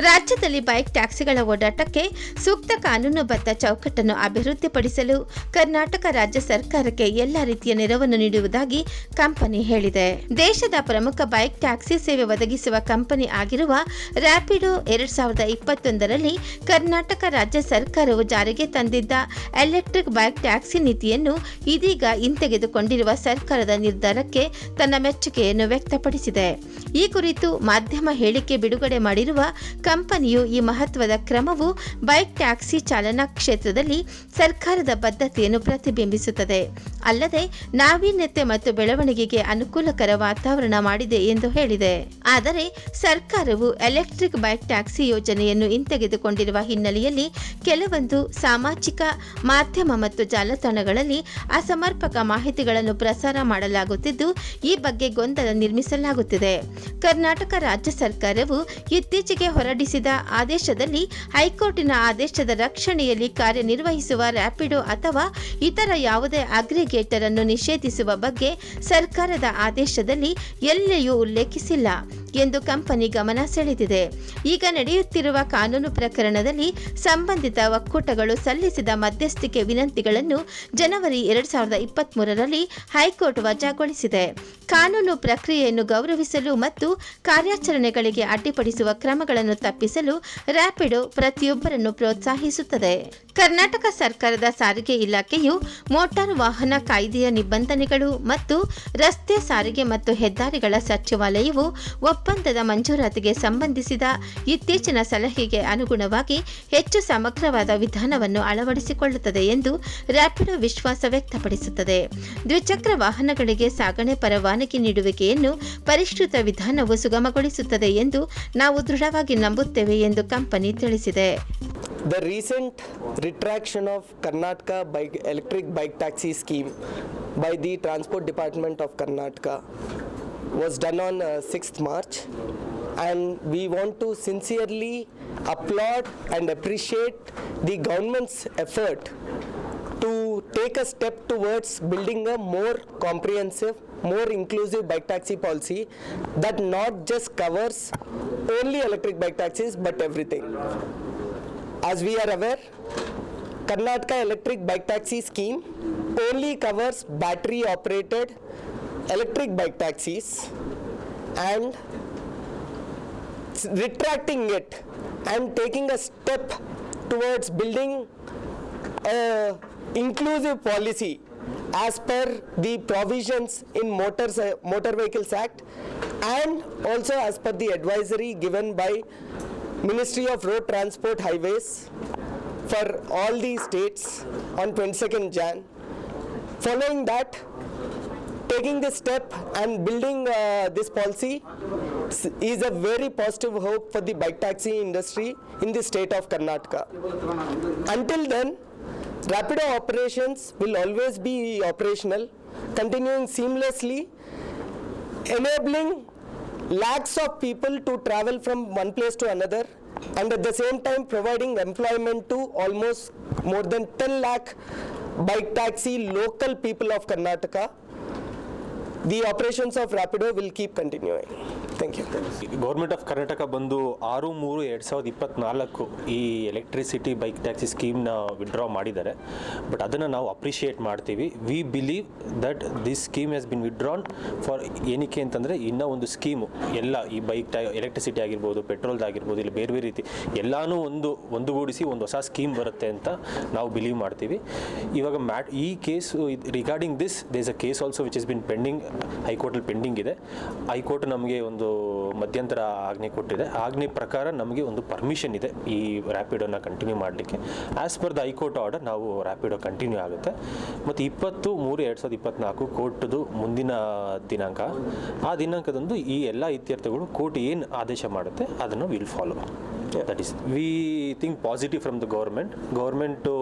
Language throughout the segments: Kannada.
ರಾಜ್ಯದಲ್ಲಿ ಬೈಕ್ ಟ್ಯಾಕ್ಸಿಗಳ ಓಡಾಟಕ್ಕೆ ಸೂಕ್ತ ಕಾನೂನುಬದ್ಧ ಚೌಕಟ್ಟನ್ನು ಅಭಿವೃದ್ಧಿಪಡಿಸಲು ಕರ್ನಾಟಕ ರಾಜ್ಯ ಸರ್ಕಾರಕ್ಕೆ ಎಲ್ಲ ರೀತಿಯ ನೆರವನ್ನು ನೀಡುವುದಾಗಿ ಕಂಪನಿ ಹೇಳಿದೆ. ದೇಶದ ಪ್ರಮುಖ ಬೈಕ್ ಟ್ಯಾಕ್ಸಿ ಸೇವೆ ಒದಗಿಸುವ ಕಂಪನಿ ಆಗಿರುವ ರ್ಯಾಪಿಡೋ ಎರಡ್ ಸಾವಿರದ ಇಪ್ಪತ್ತೊಂದರಲ್ಲಿ ಕರ್ನಾಟಕ ರಾಜ್ಯ ಸರ್ಕಾರವು ಜಾರಿಗೆ ತಂದಿದ್ದ ಎಲೆಕ್ಟ್ರಿಕ್ ಬೈಕ್ ಟ್ಯಾಕ್ಸಿ ನೀತಿಯನ್ನು ಇದೀಗ ಹಿಂತೆಗೆದುಕೊಂಡಿರುವ ಸರ್ಕಾರದ ನಿರ್ಧಾರಕ್ಕೆ ತನ್ನ ಮೆಚ್ಚುಗೆಯನ್ನು ವ್ಯಕ್ತಪಡಿಸಿದೆ. ಈ ಕುರಿತು ಮಾಧ್ಯಮ ಹೇಳಿಕೆ ಬಿಡುಗಡೆ ಮಾಡಿರುವ ಕಂಪನಿಯು ಈ ಮಹತ್ವದ ಕ್ರಮವು ಬೈಕ್ ಟ್ಯಾಕ್ಸಿ ಚಾಲನಾ ಕ್ಷೇತ್ರದಲ್ಲಿ ಸರ್ಕಾರದ ಬದ್ಧತೆಯನ್ನು ಪ್ರತಿಬಿಂಬಿಸುತ್ತದೆ. ಅಲ್ಲದೆ ನಾವೀನ್ಯತೆ ಮತ್ತು ಬೆಳವಣಿಗೆಗೆ ಅನುಕೂಲಕರ ವಾತಾವರಣ ಮಾಡಿದೆ ಎಂದು ಹೇಳಿದೆ. ಆದರೆ ಸರ್ಕಾರವು ಎಲೆಕ್ಟ್ರಿಕ್ ಬೈಕ್ ಟ್ಯಾಕ್ಸಿ ಯೋಜನೆಯನ್ನು ಹಿಂತೆಗೆದುಕೊಂಡಿರುವ ಹಿನ್ನೆಲೆಯಲ್ಲಿ ಕೆಲವೊಂದು ಸಾಮಾಜಿಕ ಮಾಧ್ಯಮ ಮತ್ತು ಜಾಲತಾಣಗಳಲ್ಲಿ ಅಸಮರ್ಪಕ ಮಾಹಿತಿಗಳನ್ನು ಪ್ರಸಾರ ಮಾಡಲಾಗುತ್ತಿದ್ದು, ಈ ಬಗ್ಗೆ ಗೊಂದಲ ನಿರ್ಮಿಸಲಾಗುತ್ತಿದೆ. ಕರ್ನಾಟಕ ರಾಜ್ಯ ಸರ್ಕಾರವು ಇತ್ತೀಚೆಗೆ ಹೊರಡಿಸಿದ ಆದೇಶದಲ್ಲಿ ಹೈಕೋರ್ಟಿನ ಆದೇಶದ ರಕ್ಷಣೆಯಲ್ಲಿ ಕಾರ್ಯನಿರ್ವಹಿಸುವ ರ್ಯಾಪಿಡೋ ಅಥವಾ ಇತರ ಯಾವುದೇ ಅಗ್ರಿಗೇಟರ್ ಅನ್ನು ನಿಷೇಧಿಸುವ ಬಗ್ಗೆ ಸರ್ಕಾರದ ಆದೇಶದಲ್ಲಿ ಎಲ್ಲಿಯೂ ಉಲ್ಲೇಖಿಸಿಲ್ಲ. ಎಂದು ಕಂಪನಿ ಗಮನ ಸೆಳೆದಿದೆ. ಈಗ ನಡೆಯುತ್ತಿರುವ ಕಾನೂನು ಪ್ರಕರಣದಲ್ಲಿ ಸಂಬಂಧಿತ ಒಕ್ಕೂಟಗಳು ಸಲ್ಲಿಸಿದ ಮಧ್ಯಸ್ಥಿಕೆ ವಿನಂತಿಗಳನ್ನು ಜನವರಿ ಎರಡ್ ಸಾವಿರದ ಇಪ್ಪತ್ಮೂರರಲ್ಲಿ ಹೈಕೋರ್ಟ್ ವಜಾಗೊಳಿಸಿದೆ. ಕಾನೂನು ಪ್ರಕ್ರಿಯೆಯನ್ನು ಗೌರವಿಸಲು ಮತ್ತು ಕಾರ್ಯಾಚರಣೆಗಳಿಗೆ ಅಡ್ಡಿಪಡಿಸುವ ಕ್ರಮಗಳನ್ನು ತಪ್ಪಿಸಲು ರ್ಯಾಪಿಡ್ ಪ್ರತಿಯೊಬ್ಬರನ್ನು ಪ್ರೋತ್ಸಾಹಿಸುತ್ತದೆ. ಕರ್ನಾಟಕ ಸರ್ಕಾರದ ಸಾರಿಗೆ ಇಲಾಖೆಯು ಮೋಟಾರ್ ವಾಹನ ಕಾಯ್ದೆಯ ನಿಬಂಧನೆಗಳು ಮತ್ತು ರಸ್ತೆ ಸಾರಿಗೆ ಮತ್ತು ಹೆದ್ದಾರಿಗಳ ಸಚಿವಾಲಯವು ಒಪ್ಪಂದದ ಮಂಜೂರಾತಿಗೆ ಸಂಬಂಧಿಸಿದ ಇತ್ತೀಚಿನ ಸಲಹೆಗೆ ಅನುಗುಣವಾಗಿ ಹೆಚ್ಚು ಸಮಗ್ರವಾದ ವಿಧಾನವನ್ನು ಅಳವಡಿಸಿಕೊಳ್ಳುತ್ತದೆ ಎಂದು ರ್ಯಾಪಿಡೋ ವಿಶ್ವಾಸ ವ್ಯಕ್ತಪಡಿಸುತ್ತದೆ. ದ್ವಿಚಕ್ರ ವಾಹನಗಳಿಗೆ ಸಾಗಣೆ ಪರವಾನಗಿ ನೀಡುವಿಕೆಯನ್ನು ಪರಿಷ್ಕೃತ ವಿಧಾನವು ಸುಗಮಗೊಳಿಸುತ್ತದೆ ಎಂದು ನಾವು ದೃಢವಾಗಿ ನಂಬುತ್ತೇವೆ ಎಂದು ಕಂಪನಿ ತಿಳಿಸಿದೆ. The recent retraction of Karnataka bike, electric bike taxi scheme by the Transport Department of Karnataka. Was done on uh, 6th March and we want to sincerely applaud and appreciate the government's effort to take a step towards building a more comprehensive, more inclusive bike taxi policy that not just covers only electric bike taxis but everything. As we are aware, Karnataka Electric Bike Taxi Scheme only covers battery operated electric bike taxis and retracting it and taking a step towards building a inclusive policy as per the provisions in Motors, Motor Vehicles Act and also as per the advisory given by Ministry of Road Transport Highways for all the states on 22nd Jan. Following that, taking this step and building uh, this policy is a very positive hope for the bike taxi industry in the state of Karnataka. Until then, Rapido operations will always be operational, continuing seamlessly, enabling lakhs of people to travel from one place to another and at the same time providing employment to almost more than 10 lakh bike taxi local people of Karnataka. The operations of Rapido will keep continuing. Thank you. Government of Karnataka ಬಂದು ಆರು, ಮೂರು, ಎರಡು ಸಾವಿರದ ಇಪ್ಪತ್ನಾಲ್ಕು ಈ ಎಲೆಕ್ಟ್ರಿಸಿಟಿ ಬೈಕ್ ಟ್ಯಾಕ್ಸಿ ಸ್ಕೀಮ್ನ ವಿಡ್ರಾ ಮಾಡಿದ್ದಾರೆ ಬಟ್ ಅದನ್ನು ನಾವು ಅಪ್ರಿಷಿಯೇಟ್ ಮಾಡ್ತೀವಿ we believe that this scheme has been withdrawn for ಏನಕ್ಕೆ ಅಂತಂದರೆ ಇನ್ನೂ ಒಂದು ಸ್ಕೀಮು ಎಲ್ಲ ಈ ಬೈಕ್ ಟ್ಯಾ ಎಲೆಕ್ಟ್ರಿಸಿಟಿ ಆಗಿರ್ಬೋದು ಪೆಟ್ರೋಲ್ದಾಗಿರ್ಬೋದು ಇಲ್ಲ ಬೇರೆ ಬೇರೆ ರೀತಿ ಎಲ್ಲನೂ ಒಂದು ಒಂದುಗೂಡಿಸಿ ಒಂದು ಹೊಸ ಸ್ಕೀಮ್ ಬರುತ್ತೆ ಅಂತ ನಾವು ಬಿಲೀವ್ ಮಾಡ್ತೀವಿ ಇವಾಗ ಮ್ಯಾಟ್ ಈ case regarding this this a case also which is been pending ಹೈಕೋರ್ಟಲ್ಲಿ pending ಇದೆ. ಹೈಕೋರ್ಟ್ ನಮಗೆ ಒಂದು ಮಧ್ಯಂತರ ಆಜ್ಞೆ ಕೊಟ್ಟಿದೆ. ಆಜ್ಞೆ ಪ್ರಕಾರ ನಮಗೆ ಒಂದು ಪರ್ಮಿಷನ್ ಇದೆ ಈ ರ್ಯಾಪಿಡೋನ ಕಂಟಿನ್ಯೂ ಮಾಡಲಿಕ್ಕೆ. As per the high court order ನಾವು ರ್ಯಾಪಿಡೋ ಕಂಟಿನ್ಯೂ ಆಗುತ್ತೆ. ಮತ್ತು ಇಪ್ಪತ್ತು ಮೂರು ಎರಡು ಸಾವಿರದ ಇಪ್ಪತ್ತ್ನಾಲ್ಕು ಕೋರ್ಟ್ದು ಮುಂದಿನ ದಿನಾಂಕ. ಆ ದಿನಾಂಕದಂದು ಈ ಎಲ್ಲ ಇತ್ಯರ್ಥಗಳು ಕೋರ್ಟ್ ಏನು ಆದೇಶ ಮಾಡುತ್ತೆ ಅದನ್ನು will follow that is we think positive from the government government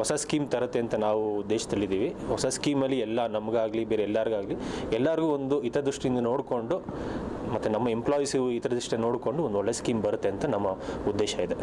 ಹೊಸ ಸ್ಕೀಮ್ ತರುತ್ತೆ ಅಂತ ನಾವು ದೇಶದಲ್ಲಿದ್ದೀವಿ. ಹೊಸ ಸ್ಕೀಮಲ್ಲಿ ಎಲ್ಲ ನಮಗಾಗಲಿ, ಬೇರೆ ಎಲ್ಲರಿಗಾಗಲಿ ಎಲ್ಲರಿಗೂ ಒಂದು ಹಿತದೃಷ್ಟಿಯಿಂದ ನೋಡಿಕೊಂಡು ಮತ್ತು ನಮ್ಮ ಎಂಪ್ಲಾಯೀಸು ಹಿತದೃಷ್ಟಿ ನೋಡಿಕೊಂಡು ಒಂದು ಒಳ್ಳೆ ಸ್ಕೀಮ್ ಬರುತ್ತೆ ಅಂತ ನಮ್ಮ ಉದ್ದೇಶ ಇದೆ.